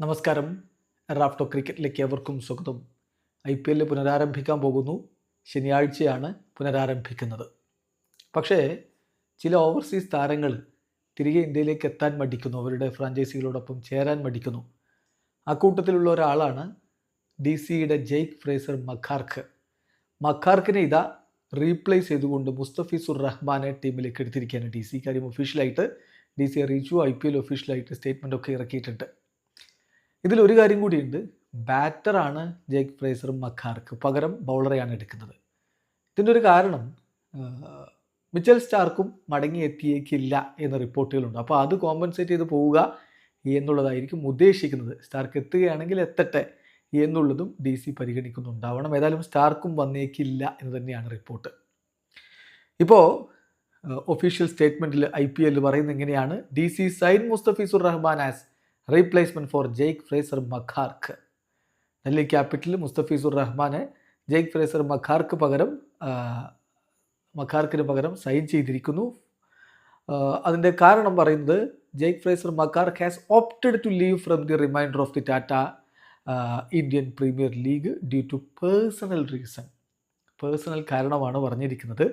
നമസ്കാരം. റാഫ്റ്റോ ക്രിക്കറ്റിലേക്ക് ഏവർക്കും സ്വാഗതം. ഐ പി എല്ലിൽ പുനരാരംഭിക്കാൻ പോകുന്നു. ശനിയാഴ്ചയാണ് പുനരാരംഭിക്കുന്നത്. പക്ഷേ ചില ഓവർസീസ് താരങ്ങൾ തിരികെ ഇന്ത്യയിലേക്ക് എത്താൻ മടിക്കുന്നു. അവരുടെ ഫ്രാഞ്ചൈസികളോടൊപ്പം ചേരാൻ മടിക്കുന്നു. അക്കൂട്ടത്തിലുള്ള ഒരാളാണ് ഡി സിയുടെ ജെയ്ക്ക് ഫ്രേസർ മഖാർക്ക്. മഖാർക്കിനെ ഇതാ റീപ്ലേസ് ചെയ്തുകൊണ്ട് മുസ്തഫിസുർ റഹ്മാനെ ടീമിലേക്ക് എടുത്തിരിക്കുകയാണ് ഡി സി കാര്യം ഒഫീഷ്യലായിട്ട് ഡി സി അറിയിച്ചു ഐ പി എൽ ഒഫീഷ്യലായിട്ട് സ്റ്റേറ്റ്മെന്റ് ഒക്കെ ഇറക്കിയിട്ടുണ്ട്. ഇതിലൊരു കാര്യം കൂടിയുണ്ട്. ബാറ്ററാണ് ജേക്ക് ഫ്രേസറും മക്കാർക്ക് പകരം ബൗളറെയാണ് എടുക്കുന്നത്. ഇതിന്റെ ഒരു കാരണം മിച്ചൽ സ്റ്റാർക്കും മടങ്ങി എത്തിയേക്കില്ല എന്ന റിപ്പോർട്ടുകളുണ്ട്. അപ്പോൾ അത് കോമ്പൻസേറ്റ് ചെയ്ത് പോവുക എന്നുള്ളതായിരിക്കും ഉദ്ദേശിക്കുന്നത്. സ്റ്റാർക്ക് എത്തുകയാണെങ്കിൽ എത്തട്ടെ എന്നുള്ളതും ഡി സി പരിഗണിക്കുന്നുണ്ടാവണം. ഏതായാലും സ്റ്റാർക്കും വന്നേക്കില്ല എന്ന് തന്നെയാണ് റിപ്പോർട്ട്. ഇപ്പോൾ ഒഫീഷ്യൽ സ്റ്റേറ്റ്മെന്റിൽ ഐ പി എല്ലിൽ പറയുന്നത് എങ്ങനെയാണ്? D C sign Mustafizur Rahman as replacement for Jake Fraser McGurk Delhi ക്യാപിറ്റലിൽ Mustafizur റഹ്മാനെ ജെയ്ക്ക് ഫ്രേസർ മഖാർക്ക് പകരം മഖാർക്കിന് പകരം സൈൻ ചെയ്തിരിക്കുന്നു. അതിന്റെ കാരണം പറയുന്നത് Jake Fraser McGurk has opted to leave from the reminder of the Tata Indian Premier League due to personal reason personal കാരണമാണ് പറഞ്ഞിരിക്കുന്നത്.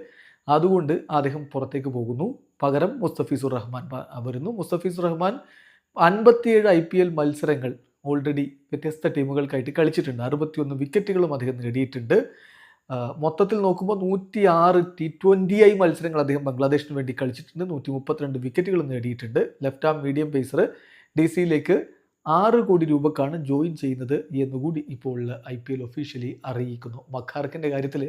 അതുകൊണ്ട് അദ്ദേഹം പുറത്തേക്ക് പോകുന്നു. പകരം മുസ്തഫീസുർ റഹ്മാൻ വരുന്നു. മുസ്തഫീസുർ റഹ്മാൻ അൻപത്തിയേഴ് ഐ പി എൽ മത്സരങ്ങൾ ഓൾറെഡി വ്യത്യസ്ത ടീമുകൾക്കായിട്ട് കളിച്ചിട്ടുണ്ട്. അറുപത്തിയൊന്ന് വിക്കറ്റുകളും അദ്ദേഹം നേടിയിട്ടുണ്ട്. മൊത്തത്തിൽ നോക്കുമ്പോൾ നൂറ്റി ആറ് ടി ട്വന്റി ഐ മത്സരങ്ങൾ അദ്ദേഹം ബംഗ്ലാദേശിന് വേണ്ടി കളിച്ചിട്ടുണ്ട്. നൂറ്റി മുപ്പത്തിരണ്ട് വിക്കറ്റുകളും നേടിയിട്ടുണ്ട്. Left arm medium pacer D സിയിലേക്ക് ആറ് കോടി രൂപക്കാണ് ജോയിൻ ചെയ്യുന്നത് എന്നുകൂടി ഇപ്പോൾ ഐ പി എൽ ഒഫീഷ്യലി അറിയിക്കുന്നു. മഖാർക്കിന്റെ കാര്യത്തിൽ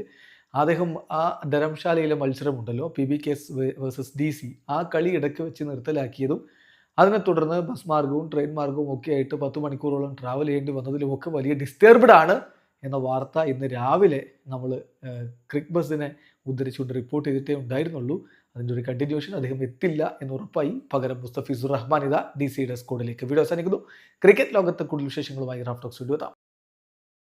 അദ്ദേഹം ആ ധരംശാലയിലെ മത്സരമുണ്ടല്ലോ. P B K S versus D C ആ കളി ഇടയ്ക്ക് വെച്ച് നിർത്തലാക്കിയതും അതിനെ തുടർന്ന് ബസ് മാർഗവും ട്രെയിൻ മാർഗവും ഒക്കെ ആയിട്ട് പത്ത് മണിക്കൂറോളം ട്രാവൽ ചെയ്യേണ്ടി വന്നതിലുമൊക്കെ വലിയ ഡിസ്റ്റർബ്ഡ് ആണ് എന്ന വാർത്ത ഇന്ന് രാവിലെ നമ്മൾ ക്രിക് ബസ്സിനെ ഉദ്ധരിച്ചുകൊണ്ട് റിപ്പോർട്ട് ചെയ്തിട്ടേ ഉണ്ടായിരുന്നുള്ളൂ. അതിന്റെ ഒരു കണ്ടിന്യൂഷൻ അദ്ദേഹം എത്തില്ല എന്ന് ഉറപ്പായി. പകരം മുസ്തഫിസുർ റഹ്മാൻ ഇത ഡി സിയുടെ സ്കോഡിലേക്ക് വീഡിയോ അവസാനിക്കുന്നു. ക്രിക്കറ്റ് ലോകത്തെ കൂടുതൽ വിശേഷങ്ങളുമായി റാഫ്റ്റോക്സ് വീഡിയോ